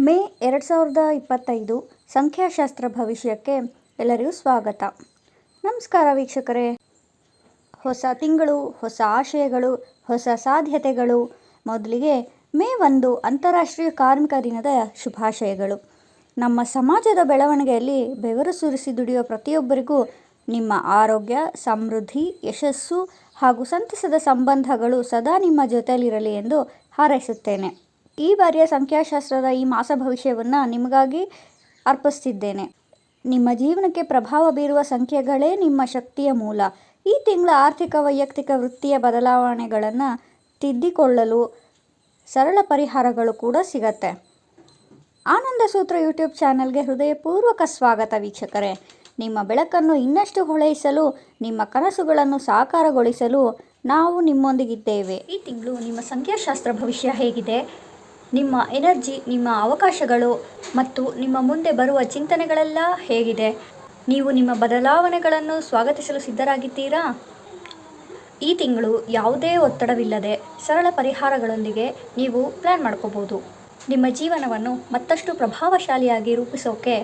ಮೇ ಎರಡು ಸಾವಿರದ ಇಪ್ಪತ್ತೈದು ಸಂಖ್ಯಾಶಾಸ್ತ್ರ ಭವಿಷ್ಯಕ್ಕೆ ಎಲ್ಲರಿಗೂ ಸ್ವಾಗತ. ನಮಸ್ಕಾರ ವೀಕ್ಷಕರೇ. ಹೊಸ ತಿಂಗಳು, ಹೊಸ ಆಶಯಗಳು, ಹೊಸ ಸಾಧ್ಯತೆಗಳು. ಮೊದಲಿಗೆ ಮೇ ಒಂದು ಅಂತಾರಾಷ್ಟ್ರೀಯ ಕಾರ್ಮಿಕ ದಿನದ ಶುಭಾಶಯಗಳು. ನಮ್ಮ ಸಮಾಜದ ಬೆಳವಣಿಗೆಯಲ್ಲಿ ಬೆವರು ಸುರಿಸಿ ದುಡಿಯುವ ಪ್ರತಿಯೊಬ್ಬರಿಗೂ ನಿಮ್ಮ ಆರೋಗ್ಯ, ಸಮೃದ್ಧಿ, ಯಶಸ್ಸು ಹಾಗೂ ಸಂತಸದ ಸಂಬಂಧಗಳು ಸದಾ ನಿಮ್ಮ ಜೊತೆಯಲ್ಲಿರಲಿ ಎಂದು ಹಾರೈಸುತ್ತೇನೆ. ಈ ಬಾರಿಯ ಸಂಖ್ಯಾಶಾಸ್ತ್ರದ ಈ ಮಾಸ ಭವಿಷ್ಯವನ್ನು ನಿಮಗಾಗಿ ಅರ್ಪಿಸ್ತಿದ್ದೇನೆ. ನಿಮ್ಮ ಜೀವನಕ್ಕೆ ಪ್ರಭಾವ ಬೀರುವ ಸಂಖ್ಯೆಗಳೇ ನಿಮ್ಮ ಶಕ್ತಿಯ ಮೂಲ. ಈ ತಿಂಗಳ ಆರ್ಥಿಕ ವೈಯಕ್ತಿಕ ವೃತ್ತಿಯ ಬದಲಾವಣೆಗಳನ್ನು ತಿದ್ದಿಕೊಳ್ಳಲು ಸರಳ ಪರಿಹಾರಗಳು ಕೂಡ ಸಿಗತ್ತೆ. ಆನಂದ ಸೂತ್ರ ಯೂಟ್ಯೂಬ್ ಚಾನಲ್ಗೆ ಹೃದಯಪೂರ್ವಕ ಸ್ವಾಗತ ವೀಕ್ಷಕರೇ. ನಿಮ್ಮ ಬೆಳಕನ್ನು ಇನ್ನಷ್ಟು ಹೊಳೆಯಿಸಲು, ನಿಮ್ಮ ಕನಸುಗಳನ್ನು ಸಾಕಾರಗೊಳಿಸಲು ನಾವು ನಿಮ್ಮೊಂದಿಗಿದ್ದೇವೆ. ಈ ತಿಂಗಳು ನಿಮ್ಮ ಸಂಖ್ಯಾಶಾಸ್ತ್ರ ಭವಿಷ್ಯ ಹೇಗಿದೆ? ನಿಮ್ಮ ಎನರ್ಜಿ, ನಿಮ್ಮ ಅವಕಾಶಗಳು ಮತ್ತು ನಿಮ್ಮ ಮುಂದೆ ಬರುವ ಚಿಂತನೆಗಳೆಲ್ಲ ಹೇಗಿದೆ? ನೀವು ನಿಮ್ಮ ಬದಲಾವಣೆಗಳನ್ನು ಸ್ವಾಗತಿಸಲು ಸಿದ್ಧರಾಗಿದ್ದೀರಾ? ಈ ತಿಂಗಳು ಯಾವುದೇ ಒತ್ತಡವಿಲ್ಲದೆ ಸರಳ ಪರಿಹಾರಗಳೊಂದಿಗೆ ನೀವು ಪ್ಲ್ಯಾನ್ ಮಾಡ್ಕೋಬೋದು. ನಿಮ್ಮ ಜೀವನವನ್ನು ಮತ್ತಷ್ಟು ಪ್ರಭಾವಶಾಲಿಯಾಗಿ ರೂಪಿಸೋಕೆ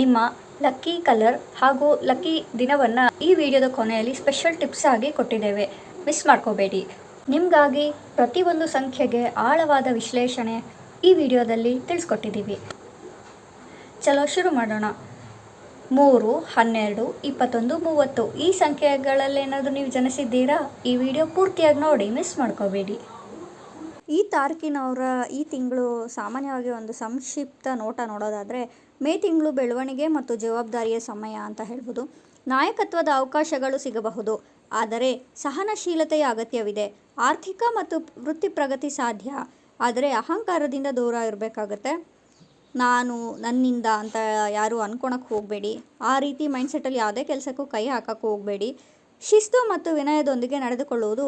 ನಿಮ್ಮ ಲಕ್ಕಿ ಕಲರ್ ಹಾಗೂ ಲಕ್ಕಿ ದಿನವನ್ನು ಈ ವಿಡಿಯೋದ ಕೊನೆಯಲ್ಲಿ ಸ್ಪೆಷಲ್ ಟಿಪ್ಸ್ ಆಗಿ ಕೊಟ್ಟಿದ್ದೇವೆ. ಮಿಸ್ ಮಾಡ್ಕೋಬೇಡಿ. ನಿಮಗಾಗಿ ಪ್ರತಿಯೊಂದು ಸಂಖ್ಯೆಗೆ ಆಳವಾದ ವಿಶ್ಲೇಷಣೆ ಈ ವಿಡಿಯೋದಲ್ಲಿ ತಿಳಿಸ್ಕೊಟ್ಟಿದ್ದೀವಿ. ಚಲೋ, ಶುರು ಮಾಡೋಣ. ಮೂರು, ಹನ್ನೆರಡು, ಇಪ್ಪತ್ತೊಂದು, ಮೂವತ್ತು. ಈ ಸಂಖ್ಯೆಗಳಲ್ಲೇನಾದರೂ ನೀವು ಜನಿಸಿದ್ದೀರಾ? ಈ ವಿಡಿಯೋ ಪೂರ್ತಿಯಾಗಿ ನೋಡಿ, ಮಿಸ್ ಮಾಡ್ಕೋಬೇಡಿ. ಈ ತಾರೀಕಿನವರ, ಈ ತಿಂಗಳು ಸಾಮಾನ್ಯವಾಗಿ ಒಂದು ಸಂಕ್ಷಿಪ್ತ ನೋಟ ನೋಡೋದಾದರೆ, ಮೇ ತಿಂಗಳು ಬೆಳವಣಿಗೆ ಮತ್ತು ಜವಾಬ್ದಾರಿಯ ಸಮಯ ಅಂತ ಹೇಳ್ಬೋದು. ನಾಯಕತ್ವದ ಅವಕಾಶಗಳು ಸಿಗಬಹುದು. ಆದರೆ ಸಹನಶೀಲತೆಯ ಅಗತ್ಯವಿದೆ. ಆರ್ಥಿಕ ಮತ್ತು ವೃತ್ತಿ ಪ್ರಗತಿ ಸಾಧ್ಯ, ಆದರೆ ಅಹಂಕಾರದಿಂದ ದೂರ ಇರಬೇಕಾಗತ್ತೆ. ನಾನು ನನ್ನಿಂದ ಅಂತ ಯಾರು ಅನ್ಕೊಳಕ್ಕೆ ಹೋಗಬೇಡಿ. ಆ ರೀತಿ ಮೈಂಡ್ಸೆಟ್ಟಲ್ಲಿ ಯಾವುದೇ ಕೆಲಸಕ್ಕೂ ಕೈ ಹಾಕಕ್ಕೆ ಹೋಗಬೇಡಿ. ಶಿಸ್ತು ಮತ್ತು ವಿನಯದೊಂದಿಗೆ ನಡೆದುಕೊಳ್ಳುವುದು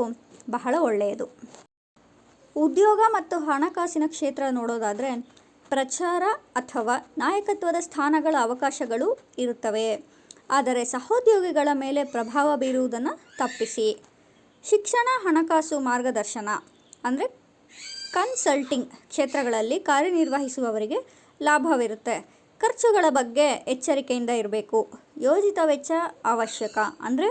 ಬಹಳ ಒಳ್ಳೆಯದು. ಉದ್ಯೋಗ ಮತ್ತು ಹಣಕಾಸಿನ ಕ್ಷೇತ್ರ ನೋಡೋದಾದರೆ ಪ್ರಚಾರ ಅಥವಾ ನಾಯಕತ್ವದ ಸ್ಥಾನಗಳ ಅವಕಾಶಗಳು ಇರುತ್ತವೆ. ಆದರೆ ಸಹೋದ್ಯೋಗಿಗಳ ಮೇಲೆ ಪ್ರಭಾವ ಬೀರುವುದನ್ನು ತಪ್ಪಿಸಿ. ಶಿಕ್ಷಣ, ಹಣಕಾಸು ಮಾರ್ಗದರ್ಶನ ಅಂದರೆ ಕನ್ಸಲ್ಟಿಂಗ್ ಕ್ಷೇತ್ರಗಳಲ್ಲಿ ಕಾರ್ಯನಿರ್ವಹಿಸುವವರಿಗೆ ಲಾಭವಿರುತ್ತೆ. ಖರ್ಚುಗಳ ಬಗ್ಗೆ ಎಚ್ಚರಿಕೆಯಿಂದ ಇರಬೇಕು. ಯೋಜಿತ ವೆಚ್ಚ ಅವಶ್ಯಕ ಅಂದರೆ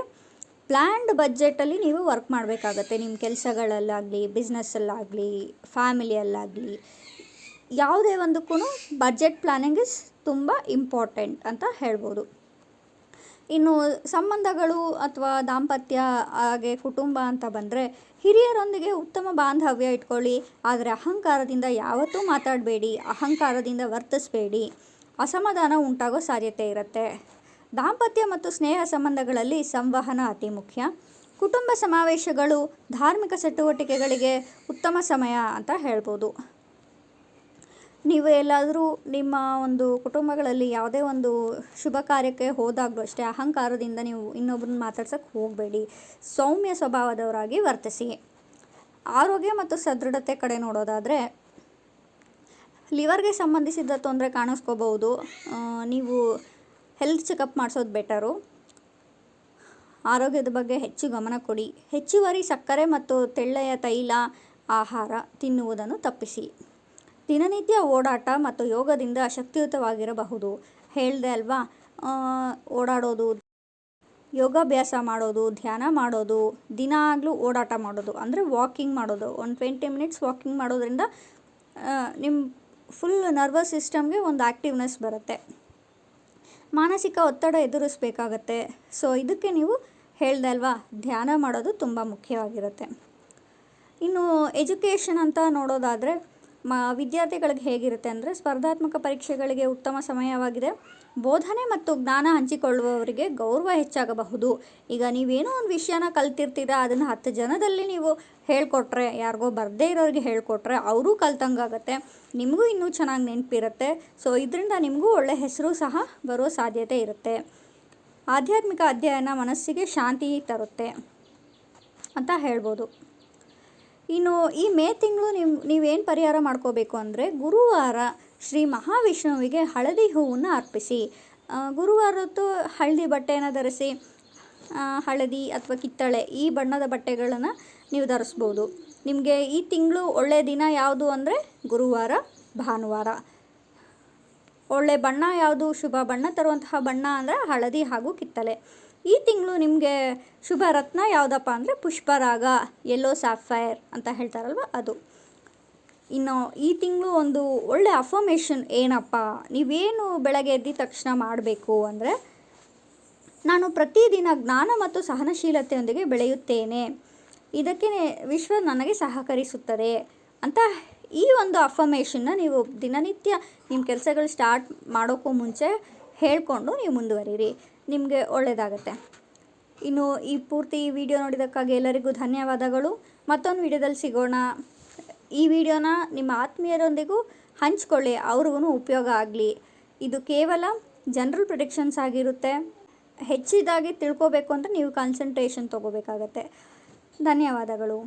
ಪ್ಲ್ಯಾಂಡ್ ಬಜೆಟಲ್ಲಿ ನೀವು ವರ್ಕ್ ಮಾಡಬೇಕಾಗತ್ತೆ. ನಿಮ್ಮ ಕೆಲಸಗಳಲ್ಲಾಗಲಿ, ಬಿಸ್ನೆಸ್ಸಲ್ಲಾಗಲಿ, ಫ್ಯಾಮಿಲಿಯಲ್ಲಾಗಲಿ. ಯಾವುದೇ ಒಂದಕ್ಕೂ ಬಜೆಟ್ ಪ್ಲಾನಿಂಗ್ ಇಸ್ ತುಂಬ ಇಂಪಾರ್ಟೆಂಟ್ ಅಂತ ಹೇಳ್ಬೋದು. ಇನ್ನು ಸಂಬಂಧಗಳು ಅಥವಾ ದಾಂಪತ್ಯ, ಹಾಗೆ ಕುಟುಂಬ ಅಂತ ಬಂದರೆ ಹಿರಿಯರೊಂದಿಗೆ ಉತ್ತಮ ಬಾಂಧವ್ಯ ಇಟ್ಕೊಳ್ಳಿ. ಆದರೆ ಅಹಂಕಾರದಿಂದ ಯಾವತ್ತೂ ಮಾತಾಡಬೇಡಿ, ಅಹಂಕಾರದಿಂದ ವರ್ತಿಸಬೇಡಿ. ಅಸಮಾಧಾನ ಉಂಟಾಗೋ ಸಾಧ್ಯತೆ ಇರುತ್ತೆ. ದಾಂಪತ್ಯ ಮತ್ತು ಸ್ನೇಹ ಸಂಬಂಧಗಳಲ್ಲಿ ಸಂವಹನ ಅತಿ ಮುಖ್ಯ. ಕುಟುಂಬ ಸಮಾವೇಶಗಳು ಧಾರ್ಮಿಕ ಚಟುವಟಿಕೆಗಳಿಗೆ ಉತ್ತಮ ಸಮಯ ಅಂತ ಹೇಳ್ಬೋದು. ನೀವು ಎಲ್ಲಾದರೂ ನಿಮ್ಮ ಒಂದು ಕುಟುಂಬಗಳಲ್ಲಿ ಯಾವುದೇ ಒಂದು ಶುಭ ಕಾರ್ಯಕ್ಕೆ ಹೋದಾಗಲೂ ಅಷ್ಟೇ ಅಹಂಕಾರದಿಂದ ನೀವು ಇನ್ನೊಬ್ಬರನ್ನ ಮಾತಾಡ್ಸೋಕ್ಕೆ ಹೋಗಬೇಡಿ. ಸೌಮ್ಯ ಸ್ವಭಾವದವರಾಗಿ ವರ್ತಿಸಿ. ಆರೋಗ್ಯ ಮತ್ತು ಸದೃಢತೆ ಕಡೆ ನೋಡೋದಾದರೆ, ಲಿವರ್ಗೆ ಸಂಬಂಧಿಸಿದ ತೊಂದರೆ ಕಾಣಿಸ್ಕೋಬಹುದು. ನೀವು ಹೆಲ್ತ್ ಚೆಕಪ್ ಮಾಡಿಸೋದು ಬೆಟರು. ಆರೋಗ್ಯದ ಬಗ್ಗೆ ಹೆಚ್ಚು ಗಮನ ಕೊಡಿ. ಹೆಚ್ಚುವರಿ ಸಕ್ಕರೆ ಮತ್ತು ತೆಳ್ಳೆಯ ತೈಲ, ಆಹಾರ ತಿನ್ನುವುದನ್ನು ತಪ್ಪಿಸಿ. ದಿನನಿತ್ಯ ಓಡಾಟ ಮತ್ತು ಯೋಗದಿಂದ ಶಕ್ತಿಯುತವಾಗಿರಬಹುದು. ಹೇಳಿದೆ ಅಲ್ವಾ? ಓಡಾಡೋದು, ಯೋಗಾಭ್ಯಾಸ ಮಾಡೋದು, ಧ್ಯಾನ ಮಾಡೋದು ದಿನಾಗಲೂ ಓಡಾಟ ಮಾಡೋದು, ಅಂದರೆ ವಾಕಿಂಗ್ ಮಾಡೋದು. ಒಂದು ಟ್ವೆಂಟಿ ಮಿನಿಟ್ಸ್ ವಾಕಿಂಗ್ ಮಾಡೋದ್ರಿಂದ ನಿಮ್ಮ ಫುಲ್ ನರ್ವಸ್ ಸಿಸ್ಟಮ್ಗೆ ಒಂದು ಆ್ಯಕ್ಟಿವ್ನೆಸ್ ಬರುತ್ತೆ. ಮಾನಸಿಕ ಒತ್ತಡ ಎದುರಿಸಬೇಕಾಗತ್ತೆ. ಸೊ ಇದಕ್ಕೆ ನೀವು ಹೇಳ್ದೆ ಅಲ್ವಾ? ಧ್ಯಾನ ಮಾಡೋದು ತುಂಬ ಮುಖ್ಯವಾಗಿರುತ್ತೆ. ಇನ್ನು ಎಜುಕೇಷನ್ ಅಂತ ನೋಡೋದಾದರೆ ಮ, ವಿದ್ಯಾರ್ಥಿಗಳಿಗೆ ಹೇಗಿರುತ್ತೆ ಅಂದರೆ ಸ್ಪರ್ಧಾತ್ಮಕ ಪರೀಕ್ಷೆಗಳಿಗೆ ಉತ್ತಮ ಸಮಯವಾಗಿದೆ. ಬೋಧನೆ ಮತ್ತು ಜ್ಞಾನ ಹಂಚಿಕೊಳ್ಳುವವರಿಗೆ ಗೌರವ ಹೆಚ್ಚಾಗಬಹುದು. ಈಗ ನೀವೇನೋ ಒಂದು ವಿಷಯನ ಕಲ್ತಿರ್ತೀರಾ, ಅದನ್ನು ಹತ್ತು ಜನದಲ್ಲಿ ನೀವು ಹೇಳಿಕೊಟ್ರೆ, ಯಾರಿಗೋ ಬರದೇ ಇರೋರಿಗೆ ಹೇಳ್ಕೊಟ್ರೆ ಅವರೂ ಕಲ್ತಂಗಾಗತ್ತೆ. ನಿಮಗೂ ಇನ್ನೂ ಚೆನ್ನಾಗಿ ನೆನಪಿರುತ್ತೆ. ಸೊ, ಇದರಿಂದ ನಿಮಗೂ ಒಳ್ಳೆಯ ಹೆಸರು ಸಹ ಬರೋ ಸಾಧ್ಯತೆ ಇರುತ್ತೆ. ಆಧ್ಯಾತ್ಮಿಕ ಅಧ್ಯಯನ ಮನಸ್ಸಿಗೆ ಶಾಂತಿ ತರುತ್ತೆ ಅಂತ ಹೇಳ್ಬೋದು. ಇನ್ನು ಈ ಮೇ ತಿಂಗಳು ನೀವು, ನೀವೇನು ಪರಿಹಾರ ಮಾಡ್ಕೋಬೇಕು ಅಂದರೆ ಗುರುವಾರ ಶ್ರೀ ಮಹಾವಿಷ್ಣುವಿಗೆ ಹಳದಿ ಹೂವನ್ನು ಅರ್ಪಿಸಿ. ಗುರುವಾರದ್ದು ಹಳದಿ ಬಟ್ಟೆಯನ್ನು ಧರಿಸಿ ಹಳದಿ ಅಥವಾ ಕಿತ್ತಳೆ ಈ ಬಣ್ಣದ ಬಟ್ಟೆಗಳನ್ನು ನೀವು ಧರಿಸ್ಬೋದು. ನಿಮಗೆ ಈ ತಿಂಗಳು ಒಳ್ಳೆಯ ದಿನ ಯಾವುದು ಅಂದರೆ ಗುರುವಾರ, ಭಾನುವಾರ. ಒಳ್ಳೆ ಬಣ್ಣ ಯಾವುದು? ಶುಭ ಬಣ್ಣ ತರುವಂತಹ ಬಣ್ಣ ಅಂದರೆ ಹಳದಿ ಹಾಗೂ ಕಿತ್ತಲೆ ಈ ತಿಂಗಳು ನಿಮಗೆ ಶುಭ ರತ್ನ ಯಾವುದಪ್ಪ ಅಂದರೆ ಪುಷ್ಪರಾಗ ಯೆಲ್ಲೋ ಸ್ಯಾಫೈರ್ ಅಂತ ಹೇಳ್ತಾರಲ್ವ ಅದು. ಇನ್ನು ಈ ತಿಂಗಳು ಒಂದು ಒಳ್ಳೆ ಅಫರ್ಮೇಷನ್ ಏನಪ್ಪ? ನೀವೇನು ಬೆಳಗ್ಗೆ ಎದ್ದ ತಕ್ಷಣ ಮಾಡಬೇಕು ಅಂದರೆ ನಾನು ಪ್ರತಿದಿನ ಜ್ಞಾನ ಮತ್ತು ಸಹನಶೀಲತೆಯೊಂದಿಗೆ ಬೆಳೆಯುತ್ತೇನೆ. ಇದಕ್ಕೆ ವಿಶ್ವ ನನಗೆ ಸಹಕರಿಸುತ್ತದೆ ಅಂತ ಈ ಒಂದು ಅಫರ್ಮೇಷನ್ನ ನೀವು ದಿನನಿತ್ಯ ನಿಮ್ಮ ಕೆಲಸಗಳು ಸ್ಟಾರ್ಟ್ ಮಾಡೋಕ್ಕೂ ಮುಂಚೆ ಹೇಳಿಕೊಂಡು ನೀವು ಮುಂದುವರಿರಿ. ನಿಮಗೆ ಒಳ್ಳೆಯದಾಗತ್ತೆ ಇನ್ನು ಈ ಪೂರ್ತಿ ಈ ವಿಡಿಯೋ ನೋಡಿದ್ದಕ್ಕಾಗಿ ಎಲ್ಲರಿಗೂ ಧನ್ಯವಾದಗಳು. ಮತ್ತೊಂದು ವಿಡಿಯೋದಲ್ಲಿ ಸಿಗೋಣ. ಈ ವಿಡಿಯೋನ ನಿಮ್ಮ ಆತ್ಮೀಯರೊಂದಿಗೂ ಹಂಚ್ಕೊಳ್ಳಿ. ಅವ್ರಿಗೂ ಉಪಯೋಗ ಆಗಲಿ. ಇದು ಕೇವಲ ಜನರಲ್ ಪ್ರೊಡಿಕ್ಷನ್ಸ್ ಆಗಿರುತ್ತೆ. ಹೆಚ್ಚಿದಾಗಿ ತಿಳ್ಕೊಬೇಕು ಅಂದರೆ ನೀವು ಕಾನ್ಸಂಟ್ರೇಷನ್ ತೊಗೋಬೇಕಾಗತ್ತೆ. ಧನ್ಯವಾದಗಳು.